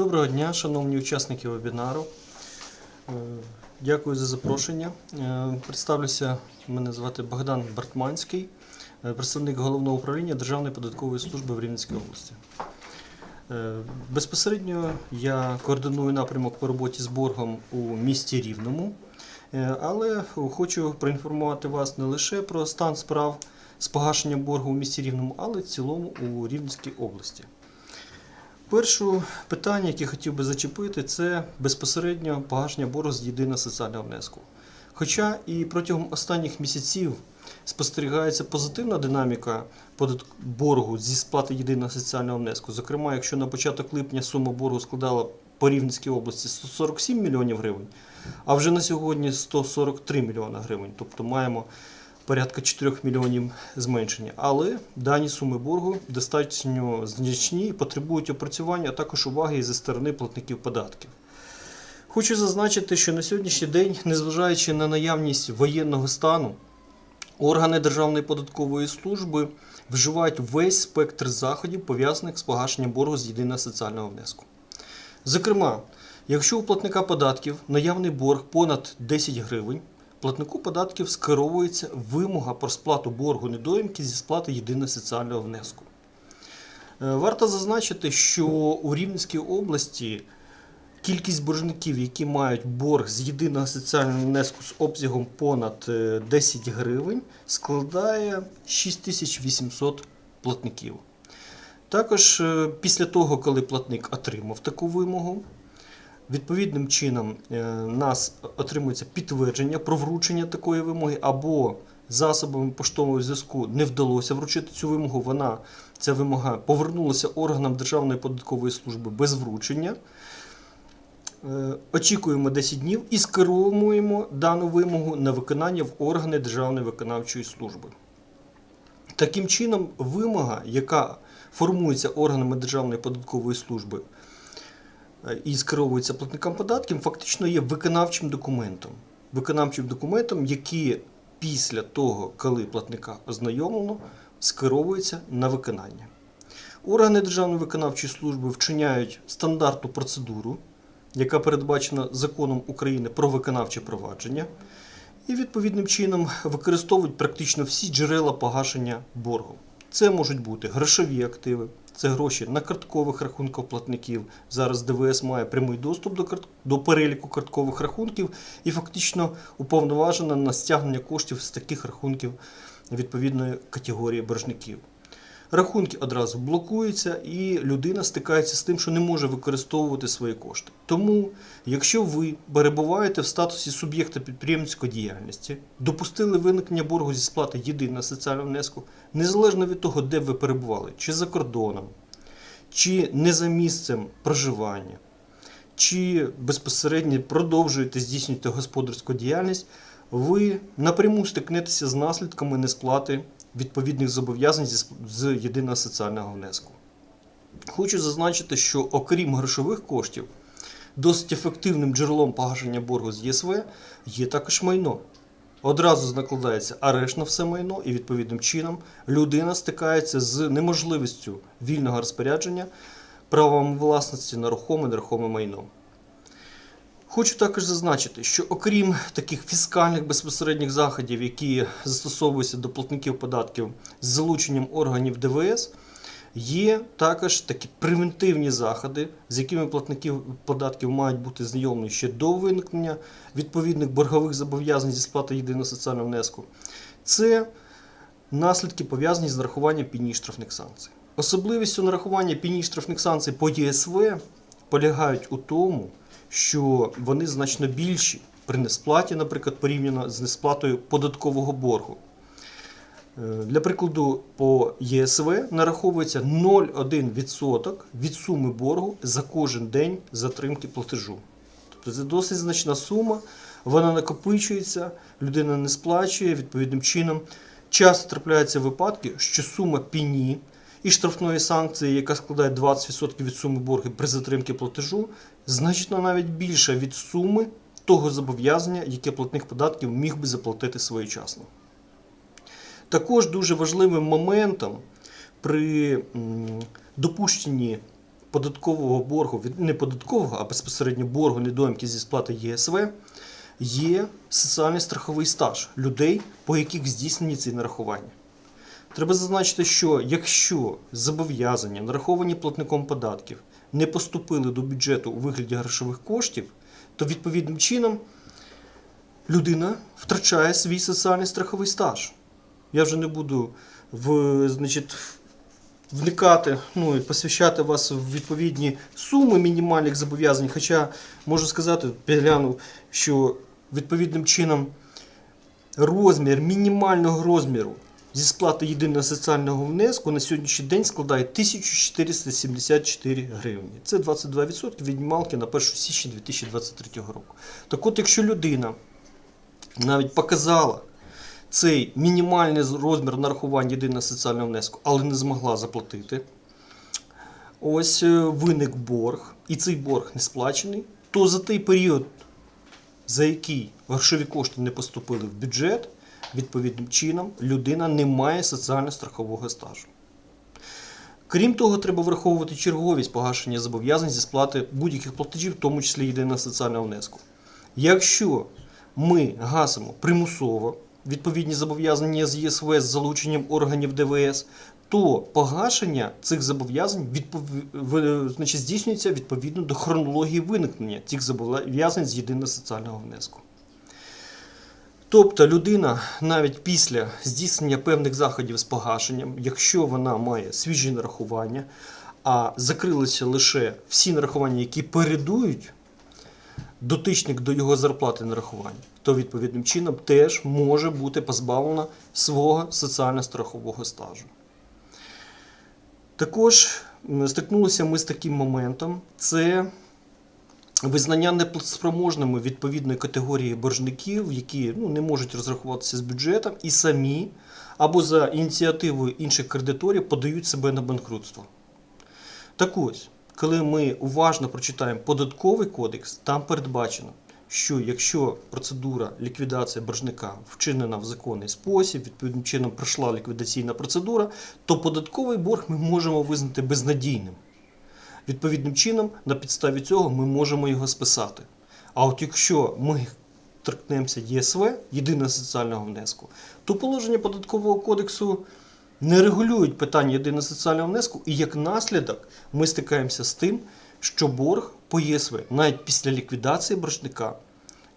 Доброго дня, шановні учасники вебінару. Е, Дякую за запрошення. Е, Представлюся, мене звати Богдан Бартманський, е, представник головного управління Державної податкової служби в Рівненській області. Безпосередньо я координую напрямок по роботі з боргом у місті Рівному, але хочу проінформувати вас не лише про стан справ з погашення боргу у місті Рівному, але в цілому у Рівненській області. Перше питання, яке хотів би зачепити, це безпосередньо погашення боргу з єдиного соціального внеску. Хоча і протягом останніх місяців спостерігається позитивна динаміка боргу зі сплати єдиного соціального внеску. Зокрема, якщо на початок липня сума боргу складала по Рівненській області 147 мільйонів гривень, а вже на сьогодні 143 мільйони гривень. Тобто маємо порядка 4 мільйонів зменшення. Але дані суми боргу достатньо значні і потребують опрацювання, а також уваги зі сторони платників податків. Хочу зазначити, що на сьогоднішній день, незважаючи на наявність воєнного стану, органи Державної податкової служби вживають весь спектр заходів, пов'язаних з погашенням боргу з єдиного соціального внеску. Зокрема, якщо у платника податків наявний борг понад 10 гривень, платнику податків скеровується вимога про сплату боргу недоїмки зі сплати єдиного соціального внеску. Е, Варто зазначити, що у Рівненській області кількість боржників, які мають борг з єдиного соціального внеску з обсягом понад е, 10 гривень, складає 6800 платників. Також е, після того, коли платник отримав таку вимогу, відповідним чином е, нас отримується підтвердження про вручення такої вимоги, або засобами поштового зв'язку не вдалося вручити цю вимогу. Вона ця вимога повернулася органам Державної податкової служби без вручення. Е, Очікуємо 10 днів і скеровуємо дану вимогу на виконання в органи Державної виконавчої служби. Таким чином, вимога, яка формується органами Державної податкової служби і скеровується платникам податків, фактично є виконавчим документом. Виконавчим документом, який після того, коли платника ознайомлено, скеровується на виконання. Органи Державної виконавчої служби вчиняють стандартну процедуру, яка передбачена законом України про виконавче провадження, і відповідним чином використовують практично всі джерела погашення боргу. Це можуть бути грошові активи, це гроші на карткових рахунках платників. Зараз ДВС має прямий доступ до, карт... до переліку карткових рахунків і фактично уповноважена на стягнення коштів з таких рахунків відповідної категорії боржників. Рахунки одразу блокуються, і людина стикається з тим, що не може використовувати свої кошти. Тому, якщо ви перебуваєте в статусі суб'єкта підприємницької діяльності, допустили виникнення боргу зі сплати єдиного соціального внеску, незалежно від того, де ви перебували, чи за кордоном, чи не за місцем проживання, чи безпосередньо продовжуєте здійснювати господарську діяльність, ви напряму стикнетеся з наслідками несплати відповідних зобов'язань з єдиного соціального внеску. Хочу зазначити, що окрім грошових коштів, досить ефективним джерелом погашення боргу з ЄСВ є також майно. Одразу накладається арешт на все майно, і відповідним чином людина стикається з неможливістю вільного розпорядження правом власності на рухоме нерухоме майно. Хочу також зазначити, що окрім таких фіскальних безпосередніх заходів, які застосовуються до платників податків з залученням органів ДВС, є також такі превентивні заходи, з якими платники податків мають бути знайомі ще до виникнення відповідних боргових зобов'язань зі сплати єдиного соціального внеску. Це наслідки пов'язані з нарахуванням пені штрафних санкцій. Особливістю нарахування пені штрафних санкцій по ЄСВ полягають у тому, що вони значно більші при несплаті, наприклад, порівняно з несплатою податкового боргу. Е, Для прикладу, по ЄСВ нараховується 0,1% від суми боргу за кожен день затримки платежу. Тобто це досить значна сума, вона накопичується, людина не сплачує відповідним чином. Часто трапляються випадки, що сума пені і штрафної санкції, яка складає 20% від суми боргу при затримці платежу, значно навіть більша від суми того зобов'язання, яке платник податків міг би заплатити своєчасно. Також дуже важливим моментом при допущенні податкового боргу, не податкового, а безпосередньо боргу недоїмки зі сплати ЄСВ є соціальний страховий стаж людей, по яких здійснені ці нарахування. Треба зазначити, що якщо зобов'язання, нараховані платником податків, не поступили до бюджету у вигляді грошових коштів, то відповідним чином людина втрачає свій соціальний страховий стаж. Я вже не буду в, значить, вникати ну, і посвящати вас в відповідні суми мінімальних зобов'язань. Хоча можу сказати, підглянув, що відповідним чином розмір мінімального розміру зі сплати єдиного соціального внеску на сьогоднішній день складає 1474 гривні. Це 22% від мінімалки на 1 січня 2023 року. Так от, якщо людина навіть показала цей мінімальний розмір нарахування єдиного соціального внеску, але не змогла заплатити, ось е, виник борг, і цей борг не сплачений, то за той період, за який грошові кошти не поступили в бюджет, відповідним чином людина не має соціально-страхового стажу. Крім того, треба враховувати черговість погашення зобов'язань зі сплати будь-яких платежів, в тому числі єдиного соціального внеску. Якщо ми гасимо примусово відповідні зобов'язання з ЄСВ з залученням органів ДВС, то погашення цих зобов'язань відпов... значить, здійснюється відповідно до хронології виникнення цих зобов'язань з єдиного соціального внеску. Тобто людина навіть після здійснення певних заходів з погашенням, якщо вона має свіжі нарахування, а закрилися лише всі нарахування, які передують дотичник до його зарплати нарахування, то відповідним чином теж може бути позбавлена свого соціально-страхового стажу. Також стикнулися ми з таким моментом: це визнання неплатоспроможними відповідної категорії боржників, які ну, не можуть розрахуватися з бюджетом і самі або за ініціативою інших кредиторів подають себе на банкрутство. Так ось, коли ми уважно прочитаємо податковий кодекс, там передбачено, що якщо процедура ліквідації боржника вчинена в законний спосіб, відповідним чином пройшла ліквідаційна процедура, то податковий борг ми можемо визнати безнадійним. Відповідним чином, на підставі цього ми можемо його списати. А от якщо ми торкнемося ЄСВ, єдиного соціального внеску, то положення податкового кодексу не регулюють питання єдиного соціального внеску, і як наслідок ми стикаємося з тим, що борг по ЄСВ навіть після ліквідації боржника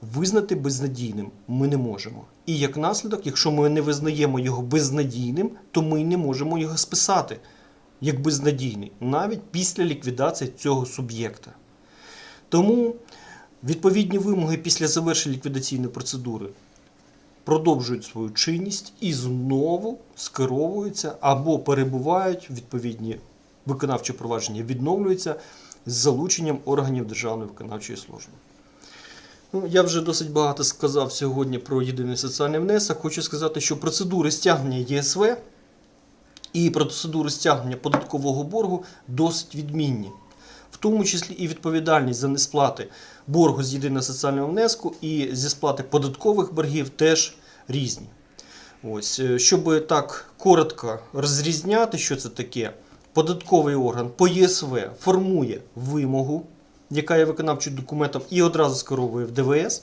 визнати безнадійним ми не можемо. І як наслідок, якщо ми не визнаємо його безнадійним, то ми не можемо його списати як безнадійний, навіть після ліквідації цього суб'єкта. Тому відповідні вимоги після завершення ліквідаційної процедури продовжують свою чинність і знову скеровуються або перебувають відповідні виконавчі провадження, відновлюються з залученням органів Державної виконавчої служби. Ну, я вже досить багато сказав сьогодні про єдиний соціальний внесок. Хочу сказати, що процедури стягнення ЄСВ і процедури стягнення податкового боргу досить відмінні. В тому числі і відповідальність за несплати боргу з єдиного соціального внеску і зі сплати податкових боргів теж різні. Ось, е, щоб так коротко розрізняти, що це таке, податковий орган по ЄСВ формує вимогу, яка є виконавчим документом, і одразу скеровує в ДВС,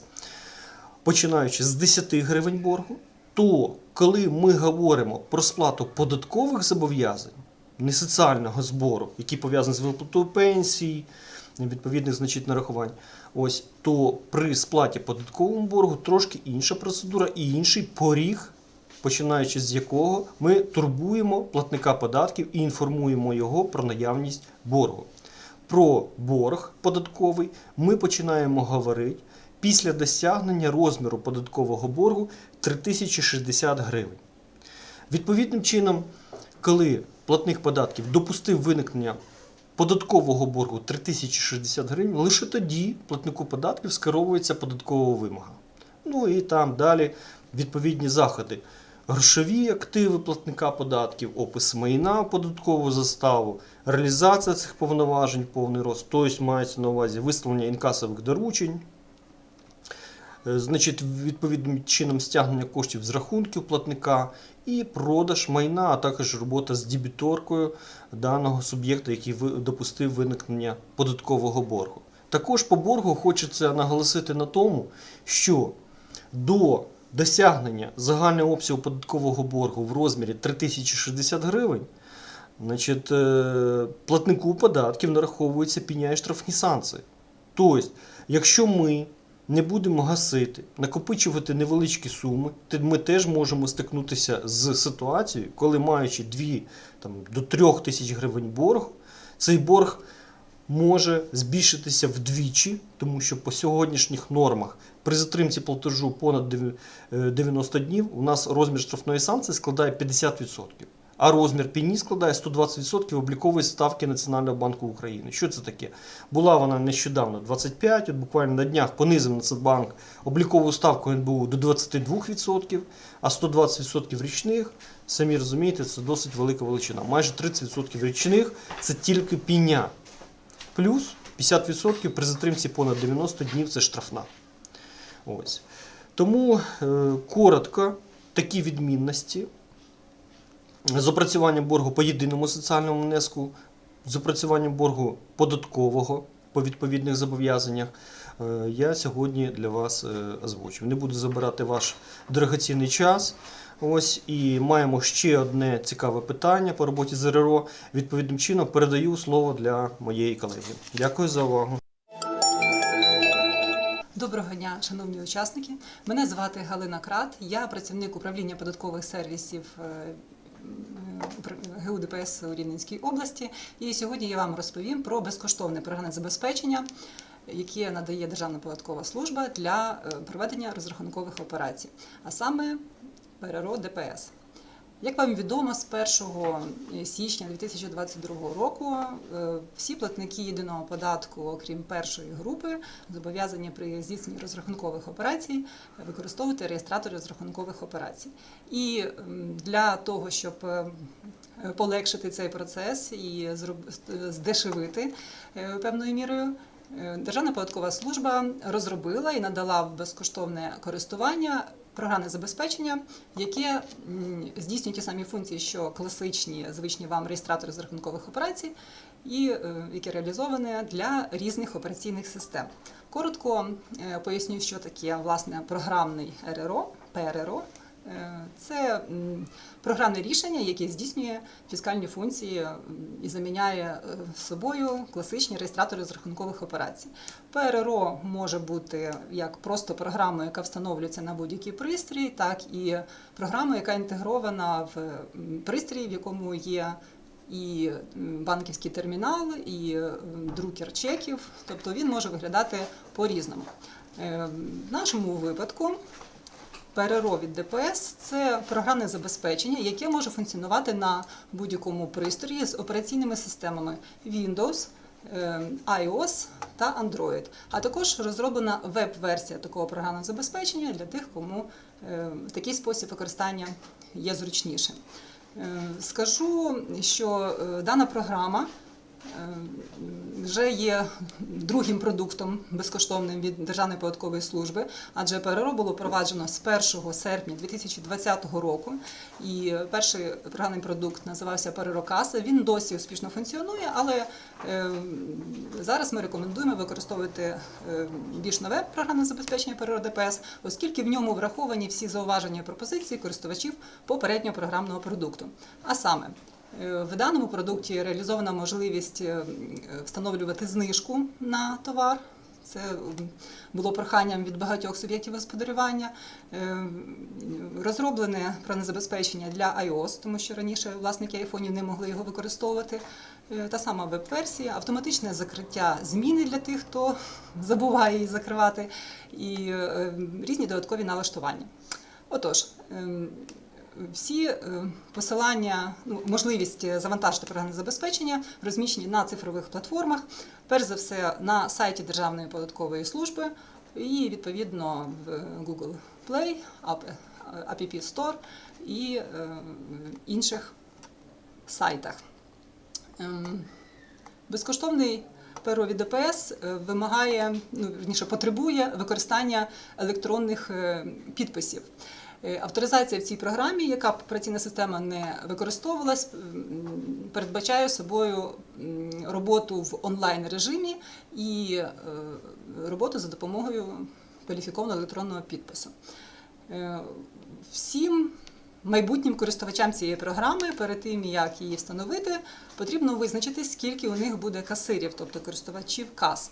починаючи з 10 гривень боргу, то коли ми говоримо про сплату податкових зобов'язань, не соціального збору, які пов'язані з виплатою пенсій, відповідних значить нарахувань, ось то при сплаті податкового боргу трошки інша процедура і інший поріг, починаючи з якого ми турбуємо платника податків і інформуємо його про наявність боргу. Про борг податковий ми починаємо говорити після досягнення розміру податкового боргу 3060 гривень. Відповідним чином, коли платник податків допустив виникнення податкового боргу 3060 гривень, лише тоді платнику податків скеровується податкова вимога. Ну і там далі відповідні заходи. Грошові активи платника податків, опис майна, податкову заставу, реалізація цих повноважень, повний рост, тобто мається на увазі виставлення інкасових доручень, Значить, відповідним чином стягнення коштів з рахунків платника і продаж майна, а також робота з дебіторкою даного суб'єкта, який допустив виникнення податкового боргу. Також по боргу хочеться наголосити на тому, що до досягнення загального обсягу податкового боргу в розмірі 3060 гривень, значить, е, платнику податків нараховуються пеня і штрафні санкції. Тобто, якщо ми не будемо гасити, накопичувати невеличкі суми, ми теж можемо стикнутися з ситуацією, коли маючи 2 там, до 3 тисяч гривень боргу, цей борг може збільшитися вдвічі, тому що по сьогоднішніх нормах при затримці платежу понад дев- е, 90 днів у нас розмір штрафної санкції складає 50%. А розмір пені складає 120% облікової ставки Національного банку України. Що це таке? Була вона нещодавно 25, от буквально на днях понизив Нацбанк облікову ставку НБУ до 22%, а 120% річних, самі розумієте, це досить велика величина. Майже 30% річних це тільки пеня. Плюс 50% при затримці понад 90 днів це штрафна. Ось. Тому е, коротко такі відмінності з опрацюванням боргу по єдиному соціальному внеску, з опрацюванням боргу податкового по відповідних зобов'язаннях. е, Я сьогодні для вас е, озвучив. Не буду забирати ваш дорогоцінний час. Ось і маємо ще одне цікаве питання по роботі з РРО. Відповідним чином передаю слово для моєї колеги. Дякую за увагу. Доброго дня, шановні учасники. Мене звати Галина Крат. Я працівник управління податкових сервісів е, ГУ ДПС у Рівненській області. І сьогодні я вам розповім про безкоштовне програмне забезпечення, яке надає Державна податкова служба для е, проведення розрахункових операцій, а саме ПРРО ДПС. Як вам відомо, з 1 січня 2022 року е, всі платники єдиного податку, окрім першої групи, зобов'язані при здійсненні розрахункових операцій використовувати реєстратор розрахункових операцій. І для того, щоб е, полегшити цей процес і здешевити е, певною мірою. е, Державна податкова служба розробила і надала в безкоштовне користування програмне забезпечення, яке здійснює ті самі функції, що класичні, звичні вам реєстратори з рахункових операцій, і е, яке реалізоване для різних операційних систем. Коротко е, поясню, що таке власне програмний РРО, ПРРО. Е, Це програмне рішення, яке здійснює фіскальні функції і заміняє е, собою класичні реєстратори з рахункових операцій. ПРРО може бути як просто програмою, яка встановлюється на будь-який пристрій, так і програмою, яка інтегрована в пристрій, в якому є і банківський термінал, і друкер чеків. Тобто він може виглядати по-різному. Е, В нашому випадку ПРРО від ДПС це програмне забезпечення, яке може функціонувати на будь-якому пристрої з операційними системами Windows, е, iOS та Android. А також розроблена веб-версія такого програмного забезпечення для тих, кому е, такий спосіб використання є зручнішим. Е, Скажу, що е, дана програма вже є другим продуктом безкоштовним від Державної податкової служби, адже ПРРО було проваджено з 1 серпня 2020 року. І перший програмний продукт називався ПРРО Каса. Він досі успішно функціонує, але е, зараз ми рекомендуємо використовувати е, більш нове програмне забезпечення ПРРО ДПС, оскільки в ньому враховані всі зауваження і пропозиції користувачів попереднього програмного продукту. А саме Е, В даному продукті реалізована можливість е, встановлювати знижку на товар. Це було проханням від багатьох суб'єктів господарювання. Е, Розроблене програмне забезпечення для iOS, тому що раніше власники айфонів не могли його використовувати. Е, Та сама веб-версія, автоматичне закриття зміни для тих, хто забуває її закривати, і е, різні додаткові налаштування. Отож, ем, всі е, посилання, ну, можливість завантажити програмне забезпечення розміщені на цифрових платформах, перш за все на сайті Державної податкової служби і відповідно в Google Play, App App Store і е, інших сайтах. Ем, Безкоштовний перо від ДПС е, вимагає, ну вірніше, потребує використання електронних е, підписів. Е, Авторизація в цій програмі, яка операційна система не використовувалась, передбачає собою роботу в онлайн режимі і е, роботу за допомогою кваліфікованого електронного підпису. Е, Всім майбутнім користувачам цієї програми, перед тим як її встановити, потрібно визначити, скільки у них буде касирів, тобто користувачів кас.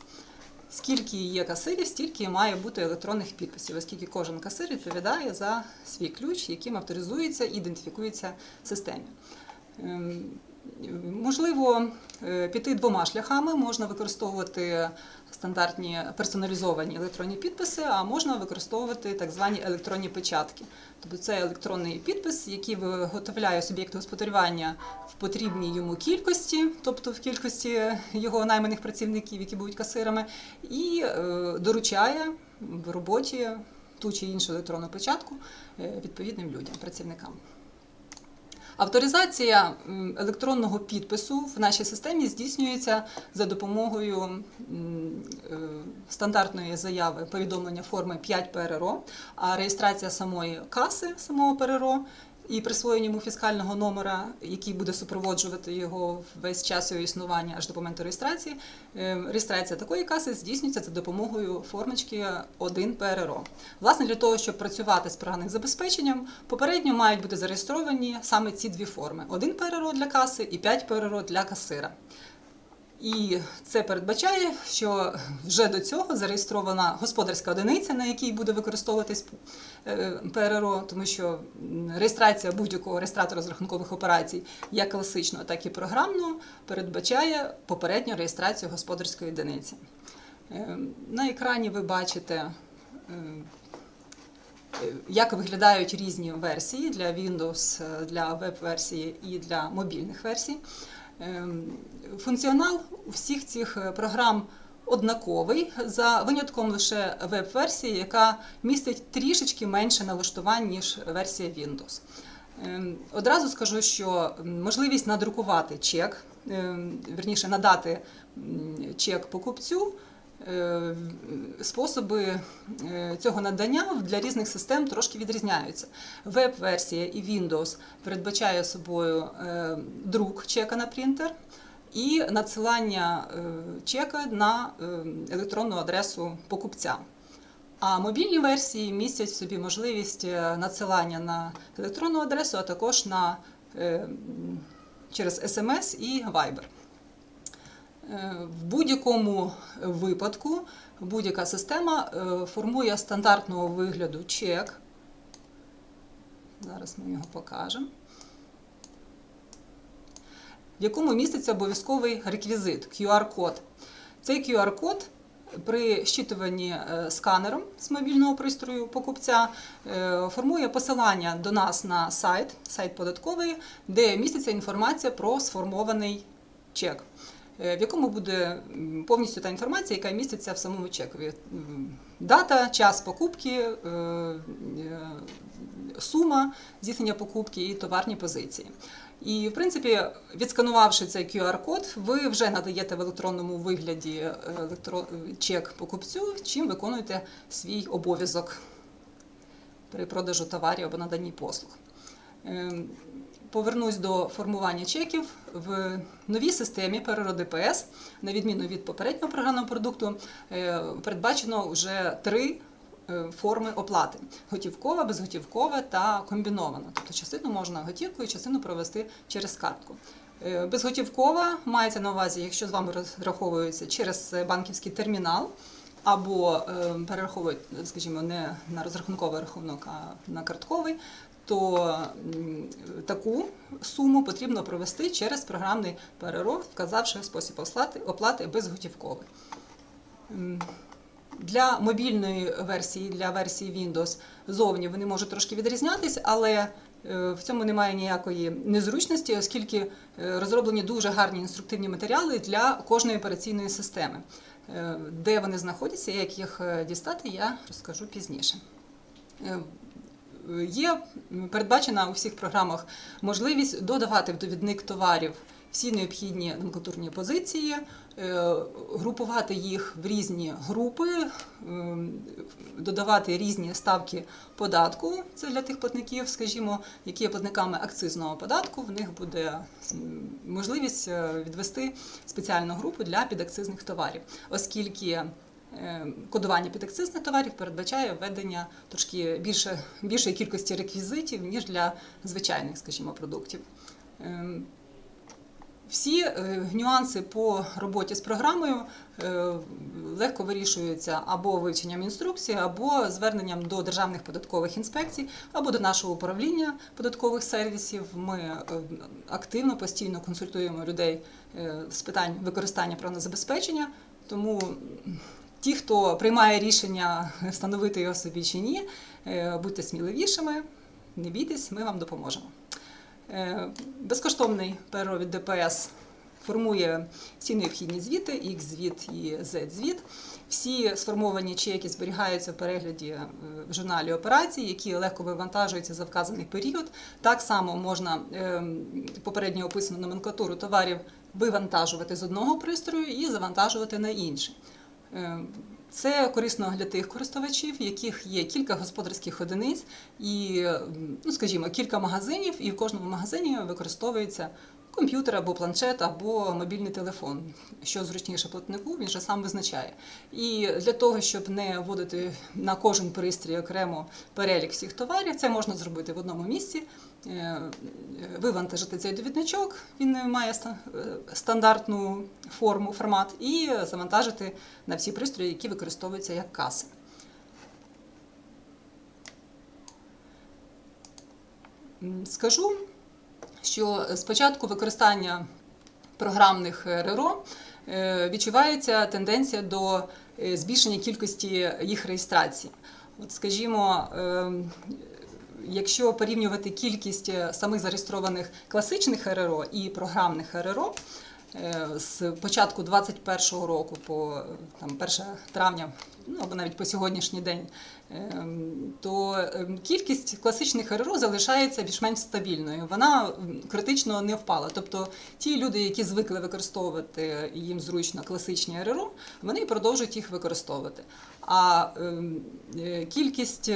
Скільки є касирів, стільки має бути електронних підписів, оскільки кожен касир відповідає за свій ключ, яким авторизується і ідентифікується в системі. Можливо, е, піти двома шляхами. Можна використовувати стандартні персоналізовані електронні підписи, а можна використовувати так звані електронні печатки. Тобто це електронний підпис, який виготовляє суб'єкт господарювання в потрібній йому кількості, тобто в кількості його найманих працівників, які будуть касирами, і е, доручає в роботі ту чи іншу електронну печатку е, відповідним людям, працівникам. Авторизація електронного підпису в нашій системі здійснюється за допомогою е, стандартної заяви повідомлення форми 5 ПРРО, а реєстрація самої каси, самого ПРРО і присвоєння йому фіскального номера, який буде супроводжувати його весь час його існування аж до моменту реєстрації. е, Реєстрація такої каси здійснюється за допомогою формочки 1 ПРРО. Власне, для того, щоб працювати з програмним забезпеченням, попередньо мають бути зареєстровані саме ці дві форми: 1 ПРРО для каси і 5 ПРРО для касира. І це передбачає, що вже до цього зареєстрована господарська одиниця, на якій буде використовуватись е, ПРРО, тому що реєстрація будь-якого реєстратора розрахункових операцій, як класичного, так і програмного, передбачає попередню реєстрацію господарської одиниці. Е, На екрані ви бачите. е, Як виглядають різні версії для Windows, для веб-версії і для мобільних версій. Ем, Функціонал всіх цих е, програм однаковий, за винятком лише веб-версії, яка містить трішечки менше налаштувань, ніж версія Windows. Ем, Одразу скажу, що можливість надрукувати чек, верніше надати чек покупцю. Е, Способи е, цього надання для різних систем трошки відрізняються. Веб-версія і Windows передбачає собою е, друк чека на принтер і надсилання чека на електронну адресу покупця. А мобільні версії містять в собі можливість надсилання на електронну адресу, а також на, через SMS і Viber. Е, В будь-якому випадку будь-яка система е, формує стандартного вигляду чек. Зараз ми його покажемо. В якому міститься обов'язковий реквізит QR-код. Цей QR-код при щитуванні е, сканером з мобільного пристрою покупця формує посилання до нас на сайт, сайт податковий, де міститься інформація про сформований чек, в якому буде повністю та інформація, яка міститься в самому чекові. Дата, час покупки, е, е, сума здійснення покупки і товарні позиції. І, в принципі, відсканувавши цей QR-код, ви вже надаєте в електронному вигляді е, електро... чек покупцю, чим виконуєте свій обов'язок при продажу товарів або наданні послуг. Повернусь до формування чеків в новій системі ПРРО ДПС, на відміну від попереднього програмного продукту, е, передбачено вже три е, форми оплати: готівкова, безготівкова та комбінована. Тобто частину можна готівкою, частину провести через картку. Е, Безготівкова мається на увазі, якщо з вами розраховується через банківський термінал. Або перераховують, скажімо, не на розрахунковий рахунок, а на картковий, то таку суму потрібно провести через програмний ПРРО, вказавши спосіб оплати, безготівковий. Для мобільної версії, для версії Windows зовні вони можуть трошки відрізнятися, але е, в цьому немає ніякої незручності, оскільки е, розроблені дуже гарні інструктивні матеріали для кожної операційної системи. Е, Де вони знаходяться, як їх дістати, я розкажу пізніше. Є передбачена у всіх програмах можливість додавати в довідник товарів всі необхідні номенклатурні позиції, е, групувати їх в різні групи, ем, додавати різні ставки податку. Це для тих платників, скажімо, які є платниками акцизного податку. В них буде можливість е, відвести спеціальну групу для підакцизних товарів, оскільки кодування підакцизних товарів передбачає введення трошки більше, більшої кількості реквізитів, ніж для звичайних, скажімо, продуктів. Ем, Всі е, нюанси по роботі з програмою е, легко вирішуються або вивченням інструкції, або зверненням до державних податкових інспекцій, або до нашого управління податкових сервісів. Ми е, активно постійно консультуємо людей е, з питань використання правного забезпечення. Тому ті, хто приймає рішення встановити його собі чи ні, е, будьте сміливішими, не бійтесь, ми вам допоможемо. Е, Безкоштовний ПРО від ДПС формує всі необхідні звіти, X-звіт і Z-звіт. Всі сформовані чеки зберігаються в перегляді е, в журналі операцій, які легко вивантажуються за вказаний період. Так само можна попередньо описану номенклатуру товарів вивантажувати з одного пристрою і завантажувати на інший. Е, Це корисно для тих користувачів, яких є кілька господарських одиниць і, ну скажімо, кілька магазинів, і в кожному магазині використовується комп'ютер або планшет, або мобільний телефон. Що зручніше платнику, він же сам визначає. І для того, щоб не вводити на кожен пристрій окремо перелік всіх товарів, це можна зробити в одному місці. Е, Вивантажити цей довідничок, він має е, стандартну форму, формат, і завантажити на всі пристрої, які використовуються як каси. Скажу, що спочатку використання програмних РРО е, відчувається тенденція до збільшення кількості їх реєстрацій. От, скажімо, ем, якщо порівнювати кількість е, самих зареєстрованих класичних РРО і програмних РРО, е, з початку 2021 року по е, там, 1 травня, ну або навіть по сьогоднішній день, ем, то ем, кількість класичних РРО залишається більш-менш стабільною. Вона критично не впала. Тобто ті люди, які звикли використовувати їм зручно класичні РРО, вони продовжують їх використовувати. А ем, кількість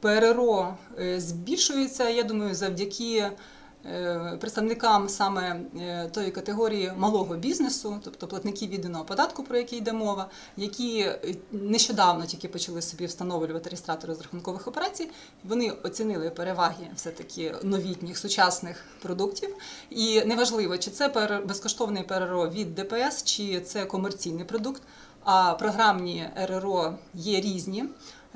ПРРО е, збільшується, я думаю, завдяки е, представникам саме е, тої категорії малого бізнесу, тобто платників єдиного податку, про який йде мова, які нещодавно тільки почали собі встановлювати реєстратори розрахункових операцій. Вони оцінили переваги все-таки новітніх сучасних продуктів. І неважливо, чи це безкоштовний ПРРО від ДПС, чи це комерційний продукт. А програмні РРО є різні.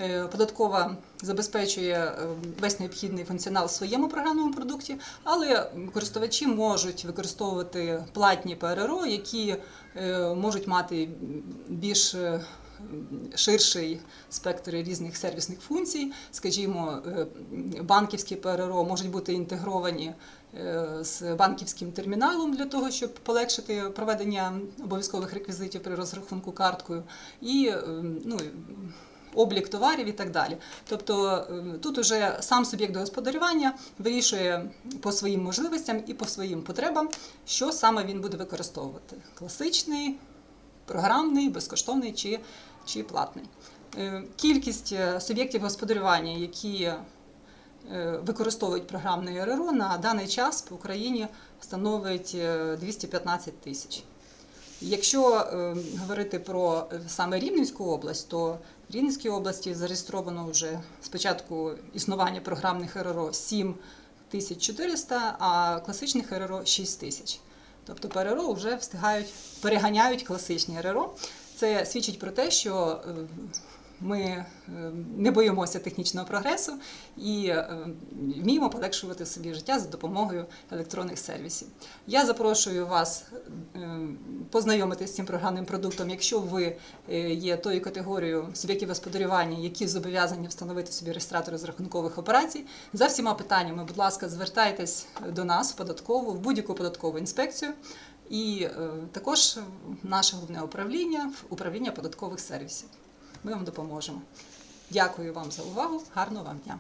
Е, Податкова забезпечує е, весь необхідний функціонал в своєму програмному продукті, але користувачі можуть використовувати платні ПРРО, які е, можуть мати більш ширший спектр різних сервісних функцій. Скажімо, банківські ПРРО можуть бути інтегровані з банківським терміналом для того, щоб полегшити проведення обов'язкових реквізитів при розрахунку карткою. І е, ну, облік товарів і так далі. Тобто е, тут уже сам суб'єкт господарювання вирішує по своїм можливостям і по своїм потребам, що саме він буде використовувати: класичний, програмний, безкоштовний чи, чи платний. Е, Кількість е, суб'єктів господарювання, які е, використовують програмне РРО, на даний час по Україні становить е, 215 тисяч. Якщо е, говорити про саме Рівненську область, то в Рівненській області зареєстровано вже з початку існування програмних РРО 7400, а класичних РРО 6 тисяч. Тобто ПРРО вже встигають, переганяють класичні РРО. Це свідчить про те, що е, ми е, не боїмося технічного прогресу і е, вміємо полегшувати собі життя за допомогою електронних сервісів. Я запрошую вас е, познайомитися з цим програмним продуктом, якщо ви є тою категорією суб'єктів господарювання, які зобов'язані встановити собі реєстратори з рахункових операцій. За всіма питаннями, будь ласка, звертайтесь до нас в податкову, в будь-яку податкову інспекцію. І також наше головне управління, управління податкових сервісів. Ми вам допоможемо. Дякую вам за увагу. Гарного вам дня!